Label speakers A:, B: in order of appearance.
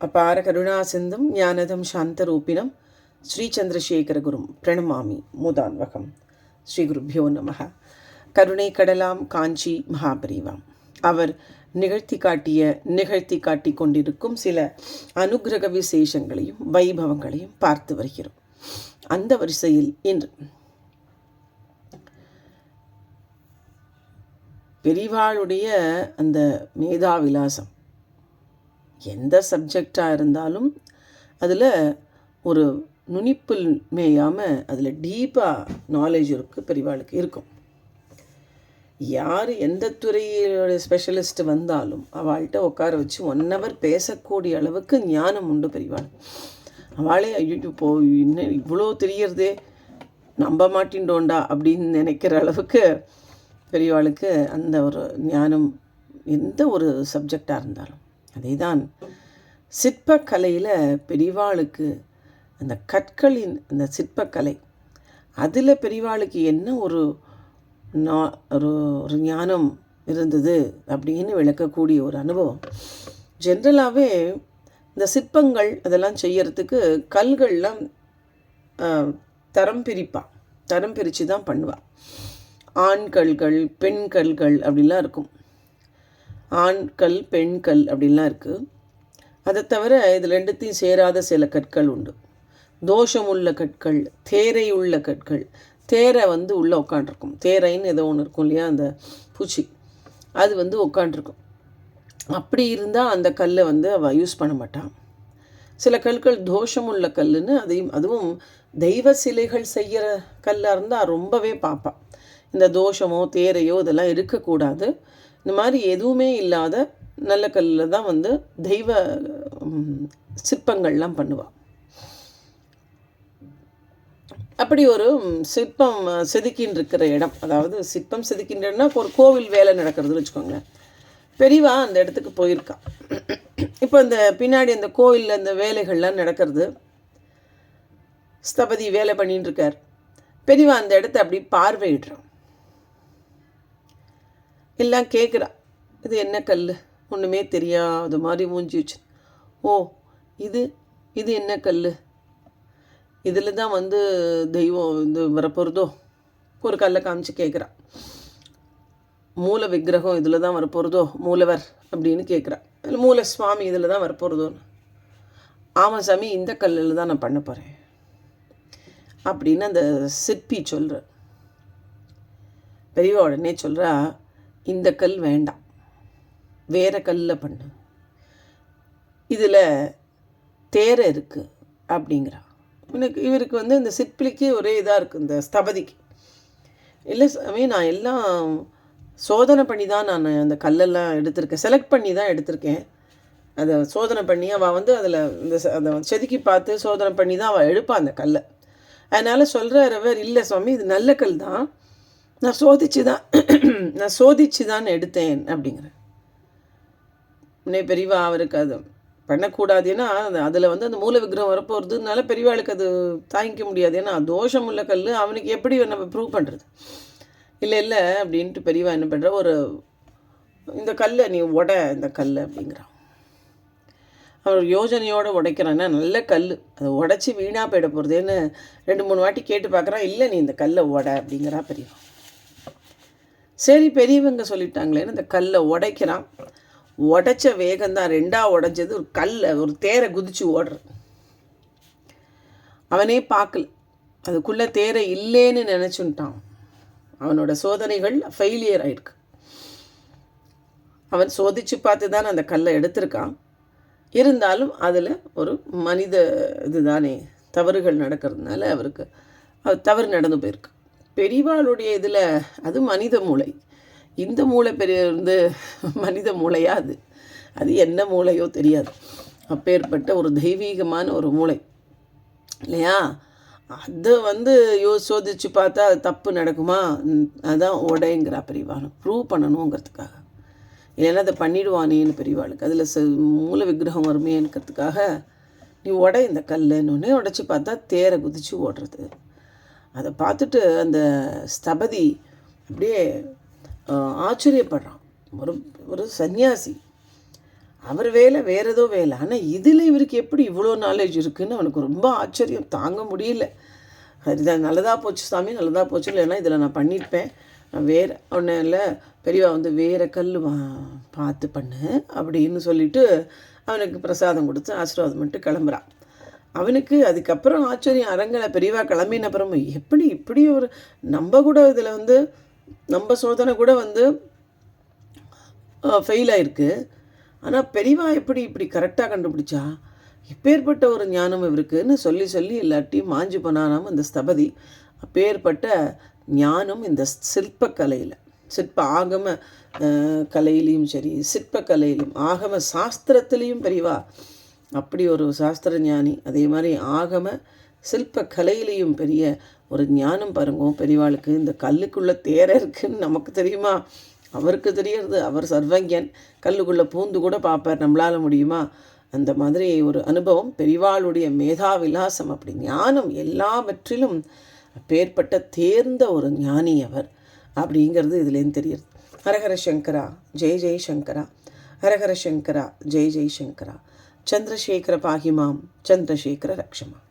A: அபார கருணா சிந்தும் ஞானதம் சாந்தரூபிணம் ஸ்ரீச்சந்திரசேகரகுரும் பிரணமாமி மூதான்வகம். ஸ்ரீ குருப்பியோ நமக கருணை கடலாம் காஞ்சி மகாபரிவாம். அவர் நிகழ்த்தி காட்டிய நிகழ்த்தி காட்டி கொண்டிருக்கும் சில அனுக்கிரக விசேஷங்களையும் வைபவங்களையும் பார்த்து வருகிறோம். அந்த வரிசையில் இன்று பெரிவாளுடைய அந்த மேதாவிலாசம் எந்த சப்ஜெக்டாக இருந்தாலும் அதில் ஒரு நுனிப்பில் மேயாமல் அதில் டீப்பாக நாலேஜ் இருக்குது பெரியவாளுக்கு இருக்கும். யார் எந்த துறையோட ஸ்பெஷலிஸ்ட் வந்தாலும் அவள்கிட்ட உட்கார வச்சு ஒன் ஹவர் பேசக்கூடிய அளவுக்கு ஞானம் உண்டு பெரியவாள் அவளே ஐயோ இப்போ இன்னும் இவ்வளோ தெரியறதே நம்ப மாட்டின்றோண்டா அப்படின்னு நினைக்கிற அளவுக்கு பெரியவாளுக்கு அந்த ஒரு ஞானம் எந்த ஒரு சப்ஜெக்டாக இருந்தாலும். அதே தான் சிற்பக்கலையில் பெரிவாளுக்கு அந்த கற்களின் அந்த சிற்பக்கலை அதில் பெரிவாளுக்கு என்ன ஒரு நா ஒரு ஒரு ஞானம் இருந்தது அப்படின்னு விளக்கக்கூடிய ஒரு அனுபவம். ஜென்ரலாகவே இந்த சிற்பங்கள் அதெல்லாம் செய்யறதுக்கு கல்கள்லாம் தரம் பிரிப்பாள் தரம் பிரித்து தான் பண்ணுவாள் ஆண் கல்கள் பெண் கல்கள் அப்படிலாம் இருக்கும். ஆண்கள் பெண்கள் அப்படின்லாம் இருக்குது அதை தவிர இது ரெண்டுத்தையும் சேராத சில கற்கள் உண்டு. தோஷம் உள்ள கற்கள் தேரை உள்ள கற்கள். தேரை வந்து உள்ளே உட்காண்டிருக்கும் தேரைன்னு ஏதோ ஒன்று இருக்கும் இல்லையா? அந்த பூச்சி. அது வந்து உட்காண்டிருக்கும் அப்படி இருந்தால் அந்த கல்லை வந்து அவள் யூஸ் பண்ண மாட்டான் சில கற்கள் தோஷம் உள்ள கல்லுன்னு அதையும் அதுவும் தெய்வ சிலைகள் செய்கிற கல்லாக இருந்தால் ரொம்பவே பார்ப்பாள் இந்த தோஷமோ தேரையோ இதெல்லாம் இருக்கக்கூடாது. இந்த மாதிரி எதுவுமே இல்லாத நல்ல கல்லில் தான் வந்து தெய்வ சிற்பங்கள்லாம் பண்ணுவாள் அப்படி ஒரு சிற்பம் செதுக்கின்னு இருக்கிற இடம். அதாவது சிற்பம் செதுக்கின்றனா ஒரு கோவில் வேலை நடக்கிறதுன்னு வச்சுக்கோங்களேன். பெரியவா அந்த இடத்துக்கு போயிருக்கா. இப்போ இந்த பின்னாடி அந்த கோவிலில் அந்த வேலைகள்லாம் நடக்கிறது. ஸ்தபதி வேலை பண்ணின்னு இருக்கார் பெரியவா அந்த இடத்த அப்படி பார்வையிடுறான் எல்லாம் கேட்குறா இது என்ன கல் ஒன்றுமே தெரியாத மாதிரி மூஞ்சி வச்சு. ஓ இது இது என்ன கல் இதில் தான் வந்து தெய்வம் இது வரப்போகிறதோ ஒரு கல்லை காமிச்சு கேட்குறா மூல விக்கிரகம் இதில் தான் வரப்போகிறதோ மூலவர் அப்படின்னு கேட்குறா இல்லை மூல சுவாமி இதில் தான் வரப்போகிறதோன்னு ஆமாம் சாமி இந்த கல்லில் தான் நான் பண்ண போகிறேன் அப்படின்னு அந்த சிற்பி சொல்கிற பெரியவா உடனே சொல்கிறா இந்த கல் வேண்டாம். வேறு கல்லில் பண்ணு. இதில் தேரை இருக்குது அப்படிங்கிறா. எனக்கு இவருக்கு வந்து இந்த சிற்பிலிக்கு ஒரே இதாக இருக்குது இந்த ஸ்தபதிக்கு. இல்லை சாமி நான் எல்லாம் சோதனை பண்ணி தான் நான் அந்த கல்லெல்லாம் எடுத்திருக்கேன். செலக்ட் பண்ணி தான் எடுத்திருக்கேன். அதை சோதனை பண்ணி அவள் வந்து அதில் இந்த அதை செதுக்கி பார்த்து சோதனை பண்ணி தான் அவள் எடுப்பாள் அந்த கல்லை. அதனால் சொல்கிறவர் இல்லை சுவாமி இது நல்ல கல் தான் நான் சோதிச்சு தான் நான் சோதிச்சு தான் எடுத்தேன் அப்படிங்கிறேன். உன்னே பெரியவா அவருக்கு அது பண்ணக்கூடாது. ஏன்னா அதில் வந்து அந்த மூல விக்கிரகம் வரப்போகிறதுனால பெரியவாளுக்கு அது தாங்கிக்க முடியாது. ஏன்னா தோஷம் உள்ள கல் அவனுக்கு எப்படி நம்ம ப்ரூவ் பண்ணுறது இல்லை இல்லை அப்படின்ட்டு பெரியவா என்ன பண்ணுற ஒரு இந்த கல்லை நீ உட இந்த கல் அப்படிங்கிறான். அவர் யோஜனையோடு உடைக்கிறான்னா நல்ல கல் அதை உடச்சி வீணாக போயிட போகிறதேன்னு ரெண்டு மூணு வாட்டி கேட்டு பார்க்குறான் இல்லை நீ இந்த கல்லை உட அப்படிங்கிறா பெரியவா. சரி பெரியவங்க சொல்லிட்டாங்களேன்னு இந்த கல்லை உடைக்கிறான். உடைச்ச வேகம்தான் ரெண்டாக உடைஞ்சது ஒரு கல்லை ஒரு தேரை குதிச்சு ஓடுற அவனே பார்க்கல. அதுக்குள்ளே தேரை இல்லைன்னு நினச்சுன்ட்டான் அவனோட சோதனைகள் ஃபெயிலியர் ஆயிருக்கு. அவன் சோதிச்சு பார்த்து தான் அந்த கல்லை எடுத்திருக்கான். இருந்தாலும் அதில் ஒரு மனித இதுதானே தவறுகள் நடக்கிறதுனால அவருக்கு தவறு நடந்து போயிருக்கு. பெரியவாளுடைய இதில் அது மனித மூளை. இந்த மூளை பெரிய வந்து மனித மூளையா அது? அது என்ன மூளையோ தெரியாது. அப்பேற்பட்ட ஒரு தெய்வீகமான ஒரு மூளை. இல்லையா? அதை வந்து யோ சோதிச்சு பார்த்தா அது தப்பு நடக்குமா? அதான் உடைங்கிறா பெரியவாள் ப்ரூவ் பண்ணணுங்கிறதுக்காக. இல்லைன்னா அதை பண்ணிடுவானேன்னு பெரியவாளுக்கு அதில் ச மூல விக்கிரகம் வருமேங்கிறதுக்காக நீ உடை இந்த கல்லுன்னு உடச்சி பார்த்தா தேரை குதித்து ஓடுறது. அதை பார்த்துட்டு அந்த ஸ்தபதி அப்படியே ஆச்சரியப்படுறான். ஒரு ஒரு சன்னியாசி அவர் வேலை வேறு ஏதோ வேலை. ஆனால் இதில் இவருக்கு எப்படி இவ்வளோ நாலேஜ் இருக்குதுன்னு அவனுக்கு ரொம்ப ஆச்சரியம். தாங்க முடியல. அதுதான் நல்லதாக போச்சு சாமி நல்லதாக போச்சு. இல்லைன்னா இதில் நான் பண்ணியிருப்பேன். நான் வேறு ஒன்றும் இல்லை. பெரியவா வந்து வேறு கல் வா பார்த்து பண்ணு அப்படின்னு சொல்லிவிட்டு அவனுக்கு பிரசாதம் கொடுத்து ஆசீர்வாதம் பண்ணிட்டு கிளம்புறான் அவனுக்கு அதுக்கப்புறம் ஆச்சரியம் அரங்கலை பெரியவா கிளம்பின அப்புறம் எப்படி இப்படி ஒரு நம்ம கூட இதில் வந்து நம்ம சோதனை கூட வந்து ஃபெயில் ஆயிருக்கு. ஆனால் பெரியவா எப்படி இப்படி கரெக்டாக கண்டுபிடிச்சா? இப்பேற்பட்ட ஒரு ஞானம் இவருக்குன்னு சொல்லி சொல்லி எல்லாத்தையும் மாஞ்சு பண்ணானாம இந்த ஸ்தபதி. அப்பேற்பட்ட ஞானம் இந்த சிற்பக்கலையில் சிற்ப ஆகம கலையிலையும் சரி சிற்பக்கலையிலும் ஆகம சாஸ்திரத்திலையும் பெரியவா அப்படி ஒரு சாஸ்திர ஞானி அதே மாதிரி ஆகம சிற்ப கலையிலையும் பெரிய ஒரு ஞானம் பாருங்க பெரியவாளுக்கு இந்த கல்லுக்குள்ளே தேர இருக்குன்னு நமக்கு தெரியுமா? அவருக்கு தெரியறது. அவர் சர்வஜன். கல்லுக்குள்ளே பூந்து கூட பார்ப்பார். நம்மளால முடியுமா? அந்த மாதிரி ஒரு அனுபவம் பெரிவாளுடைய மேதா விலாசம் அப்படி ஞானம் எல்லாவற்றிலும் பேர்பட்ட தேர்ந்த ஒரு ஞானி அவர். அப்படிங்கிறது இதுலேருந்து தெரியுது. ஹரஹர சங்கரா. ஜெய் ஜெய் சங்கரா. ஹரஹர சங்கரா. ஜெய் ஜெய் சங்கரா. चंद्रशेखर पाहिमाम चंद्रशेखर रक्षमा